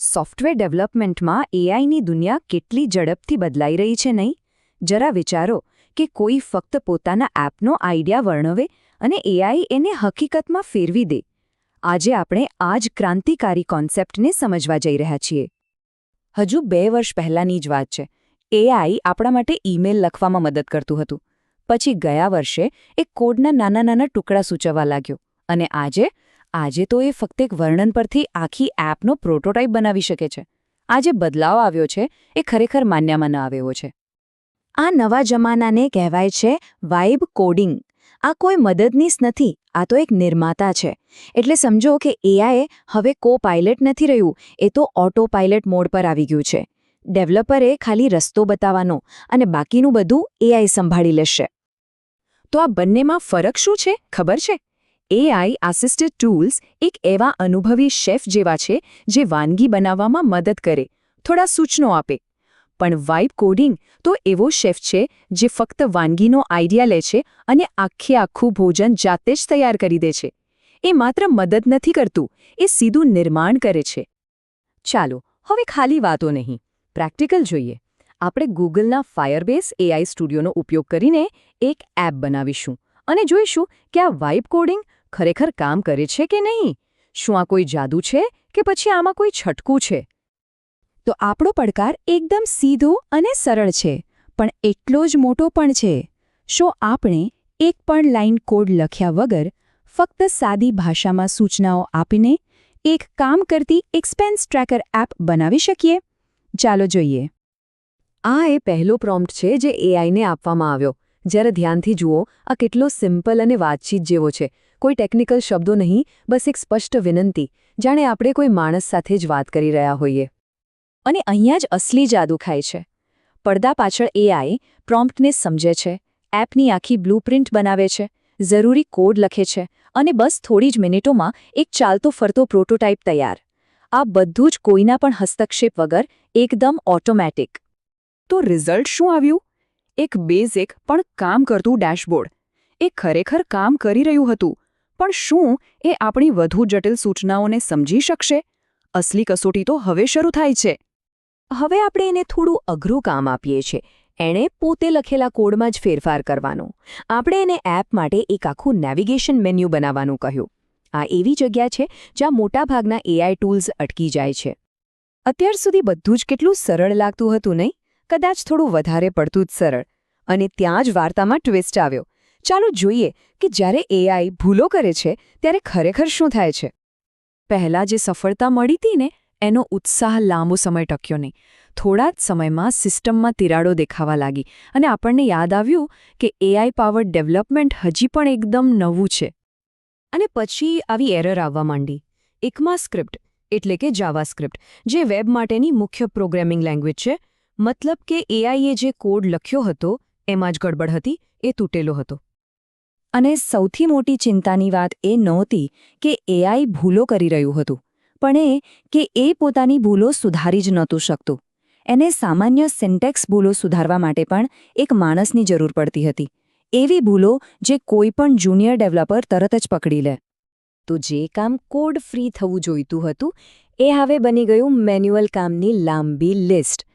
Software ડેવલપમેન્ટમાં એઆઈની દુનિયા કેટલી ઝડપથી બદલાઈ રહી છે નહીં? જરા વિચારો કે કોઈ ફક્ત પોતાના એપનો આઈડિયા વર્ણવે અને એઆઈ એને હકીકતમાં ફેરવી દે. આજે આપણે આ જ ક્રાંતિકારી કોન્સેપ્ટને સમજવા જઈ રહ્યા છીએ. હજુ બે વર્ષ પહેલાંની જ વાત છે. એઆઈ આપણા માટે ઈમેલ લખવામાં મદદ કરતું હતું. પછી ગયા વર્ષે એક કોડના નાના નાના ટુકડા સૂચવવા લાગ્યો અને આજે આજે તો એ ફક્ત એક વર્ણન પરથી આખી એપનો પ્રોટોટાઇપ બનાવી શકે છે. આ જે બદલાવ આવ્યો છે, એ ખરેખર માન્યમાં ન આવ્યો છે. આ નવા જમાનાને કહેવાય છે વાઇબ કોડિંગ. આ કોઈ મદદનીશ નથી, આ તો એક નિર્માતા છે. એટલે સમજો કે એઆઈ હવે કો પાયલટ નથી રહ્યું, એ તો ઓટો પાયલટ મોડ પર આવી ગયું છે. ડેવલપરે ખાલી રસ્તો બતાવવાનો અને બાકીનું બધું એઆઈ સંભાળી લેશે. તો આ બંનેમાં ફરક શું છે? ખબર છે? એઆઈ આસિસ્ટેડ ટૂલ્સ એક એવા અનુભવી શેફ જેવા છે જે વાનગી બનાવવામાં મદદ કરે, થોડા સૂચનો આપે. પણ વાઇબ કોડિંગ તો એવો શેફ છે જે ફક્ત વાનગીનો આઈડિયા લે છે અને આખે આખું ભોજન જાતે જ તૈયાર કરી દે છે. એ માત્ર મદદ નથી કરતું, એ સીધું નિર્માણ કરે છે. ચાલો, હવે ખાલી વાતો નહીં. પ્રેક્ટિકલ જોઈએ. આપણે ગૂગલના ફાયરબેઝ એઆઈ સ્ટુડિયોનો ઉપયોગ કરીને એક એપ બનાવીશું અને જોઈશું કે આ વાઇબ કોડિંગ ખરેખર કામ કરે છે કે નહીં? શું આ કોઈ જાદુ છે કે પછી આમાં કોઈ છટકું છે? તો આપણો પડકાર એકદમ સીધો અને સરળ છે, પણ એટલો જ મોટો પણ છે. શું આપણે એક પણ લાઇન કોડ લખ્યા વગર ફક્ત સાદી ભાષામાં સૂચનાઓ આપીને એક કામ કરતી એક્સપેન્સ ટ્રેકર એપ બનાવી શકીએ? ચાલો જોઈએ. આ એ પહેલો પ્રોમ્પ્ટ છે જે એઆઈને આપવામાં આવ્યો. જ્યારે ધ્યાનથી જુઓ, આ કેટલો સિમ્પલ અને વાતચીત જેવો છે. કોઈ ટેકનિકલ શબ્દો નહીં, બસ એક સ્પષ્ટ વિનંતી, જાણે આપણે કોઈ માણસ સાથે જ વાત કરી રહ્યા હોઈએ. અને અહીંયા જ અસલી જાદુ ખાય છે. પડદા પાછળ એઆઈ પ્રોમ્પ્ટને સમજે છે, એપની આખી બ્લુપ્રિન્ટ બનાવે છે, જરૂરી કોડ લખે છે, અને બસ થોડી જ મિનિટોમાં એક ચાલતો ફરતો પ્રોટોટાઇપ તૈયાર. આ બધું જ કોઈના પણ હસ્તક્ષેપ વગર એકદમ ઓટોમેટિક તો રિઝલ્ટ શું આવ્યું? એક બેઝિક પણ કામ કરતું ડેશબોર્ડ એ ખરેખર કામ કરી રહ્યું હતું. પણ શું એ આપણી વધુ જટિલ સૂચનાઓને સમજી શકશે? અસલી કસોટી તો હવે શરૂ થાય છે. હવે આપણે એને થોડું અઘરું કામ આપીએ છીએ. એણે પોતે લખેલા કોડમાં જ ફેરફાર કરવાનો. આપણે એને એપ માટે એક આખું નેવિગેશન મેન્યુ બનાવવાનું કહ્યું. આ એવી જગ્યા છે જ્યાં મોટાભાગના એઆઈ ટૂલ્સ અટકી જાય છે. અત્યાર સુધી બધું જ કેટલું સરળ લાગતું હતું નહીં? કદાચ થોડું વધારે પડતું જ સરળ. અને ત્યાં જ વાર્તામાં ટ્વિસ્ટ આવ્યો. ચાલો જોઈએ કે જ્યારે એઆઈ ભૂલો કરે છે, ત્યારે ખરેખર શું થાય છે? પહેલાં જે સફળતા મળી હતી ને, એનો ઉત્સાહ લાંબો સમય ટક્યો નહીં. થોડા જ સમયમાં સિસ્ટમમાં તિરાડો દેખાવા લાગી અને આપણને યાદ આવ્યું કે એઆઈ પાવર ડેવલપમેન્ટ હજી પણ એકદમ નવું છે. અને પછી આવી એરર આવવા માંડી. એકમાં સ્ક્રિપ્ટ, એટલે કે જાવાસ્ક્રિપ્ટ, જે વેબ માટેની મુખ્ય પ્રોગ્રામિંગ લેંગ્વેજ છે. મતલબ કે એઆઈએ જે કોડ લખ્યો હતો, એમાં જ ગડબડ હતી, એ તૂટેલો હતો. અને સૌથી મોટી ચિંતાની વાત એ નહોતી કે એઆઈ ભૂલો કરી રહ્યું હતું, પણ એ કે એ પોતાની ભૂલો સુધારી જ નહોતું શકતું. એને સામાન્ય સિન્ટેક્સ ભૂલો સુધારવા માટે પણ એક માણસની જરૂર પડતી હતી. એવી ભૂલો જે કોઈ પણ જુનિયર ડેવલપર તરત જ પકડી લે. તો જે કામ કોડ ફ્રી થવું જોઈતું હતું, એ હવે બની ગયું મેન્યુઅલ કામની લાંબી લિસ્ટ.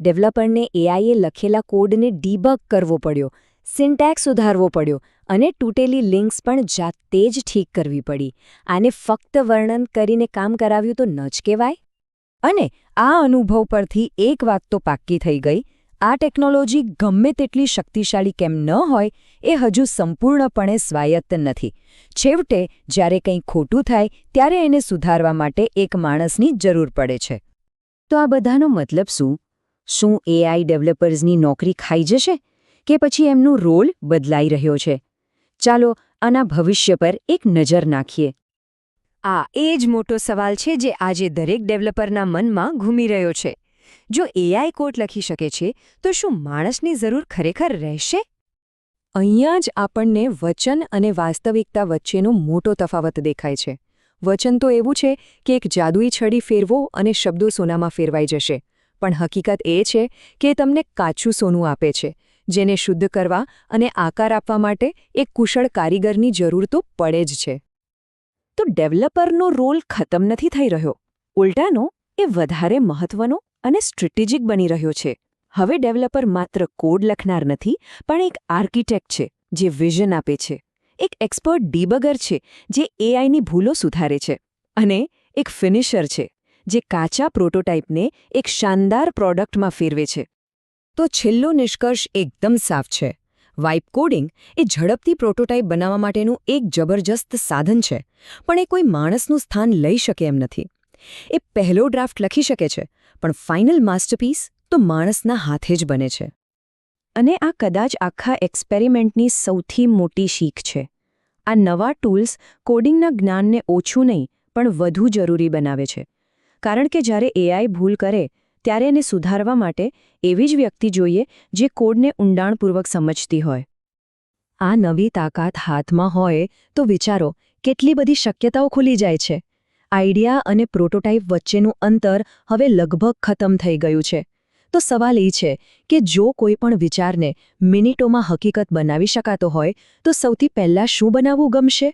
ડેવલપરને એઆઈએ લખેલા કોડને ડીબગ કરવો પડ્યો, સિન્ટેક્સ સુધારવો પડ્યો અને તૂટેલી લિંક્સ પણ જાતે જ ઠીક કરવી પડી. આને ફક્ત વર્ણન કરીને કામ કરાવ્યું તો ન જ કહેવાય. અને આ અનુભવ પરથી એક વાત તો પાક્કી થઈ ગઈ. આ ટેકનોલોજી ગમે તેટલી શક્તિશાળી કેમ ન હોય, એ હજુ સંપૂર્ણપણે સ્વાયત્ત નથી. છેવટે, જ્યારે કંઈ ખોટું થાય, ત્યારે એને સુધારવા માટે એક માણસની જરૂર પડે છે. તો આ બધાનો મતલબ શું? શું એઆઈ ડેવલપર્સની નોકરી ખાઈ જશે? કે પછી એમનું રોલ બદલાઈ રહ્યો છે? ચાલો આના ભવિષ્ય પર એક નજર નાખીએ. આ એ જ મોટો સવાલ છે જે આજે દરેક ડેવલપરના મનમાં ઘૂમી રહ્યો છે. જો એઆઈ કોડ લખી શકે છે, તો શું માણસની જરૂર ખરેખર રહેશે? અહીંયા જ આપણને વચન અને વાસ્તવિકતા વચ્ચેનો મોટો તફાવત દેખાય છે. વચન તો એવું છે કે એક જાદુઈ છડી ફેરવો અને શબ્દો સોનામાં ફેરવાઈ જશે. પણ હકીકત એ છે કે તમને કાચું સોનું આપે છે. જેને શુદ્ધ કરવા અને આકાર આપવા માટે એક કુશળ કારીગરની જરૂર તો પડે જ છે. તો ડેવલપરનો રોલ ખતમ નથી થઈ રહ્યો. ઉલટાનો, એ વધારે મહત્વનો અને સ્ટ્રેટેજિક બની રહ્યો છે. હવે ડેવલપર માત્ર કોડ લખનાર નથી, પણ એક આર્કિટેક્ટ છે, જે વિઝન આપે છે. એક એક્સપર્ટ ડીબગર છે, જે એઆઈની ભૂલો સુધારે છે. અને એક ફિનિશર છે, જે કાચા પ્રોટોટાઇપને એક શાનદાર પ્રોડક્ટમાં ફેરવે છે. તો છેલ્લો નિષ્કર્ષ એકદમ સાફ છે. વાઇપ કોડિંગ એ ઝડપથી પ્રોટોટાઇપ બનાવવા માટેનું એક જબરજસ્ત સાધન છે, પણ એ કોઈ માણસનું સ્થાન લઈ શકે એમ નથી. એ પહેલો ડ્રાફ્ટ લખી શકે છે, પણ ફાઇનલ માસ્ટરપીસ તો માણસના હાથે જ બને છે. અને આ કદાચ આખા એક્સપેરિમેન્ટની સૌથી મોટી શીખ છે. આ નવા ટૂલ્સ કોડિંગના જ્ઞાનને ઓછું નહીં, પણ વધુ જરૂરી બનાવે છે. કારણ કે જ્યારે એઆઈ ભૂલ કરે ત્યારે એને સુધારવા માટે એવી જ વ્યક્તિ જોઈએ જે કોડને ઊંડાણપૂર્વક સમજતી હોય. આ નવી તાકાત હાથમાં હોય તો વિચારો, કેટલી બધી શક્યતાઓ ખુલી જાય છે. આઈડિયા અને પ્રોટોટાઇપ વચ્ચેનું અંતર હવે લગભગ ખતમ થઈ ગયું છે. તો સવાલ એ છે કે જો કોઈ પણ વિચારને મિનિટોમાં હકીકત બનાવી શકાતો હોય તો સૌથી પહેલાં શું બનાવવું ગમશે?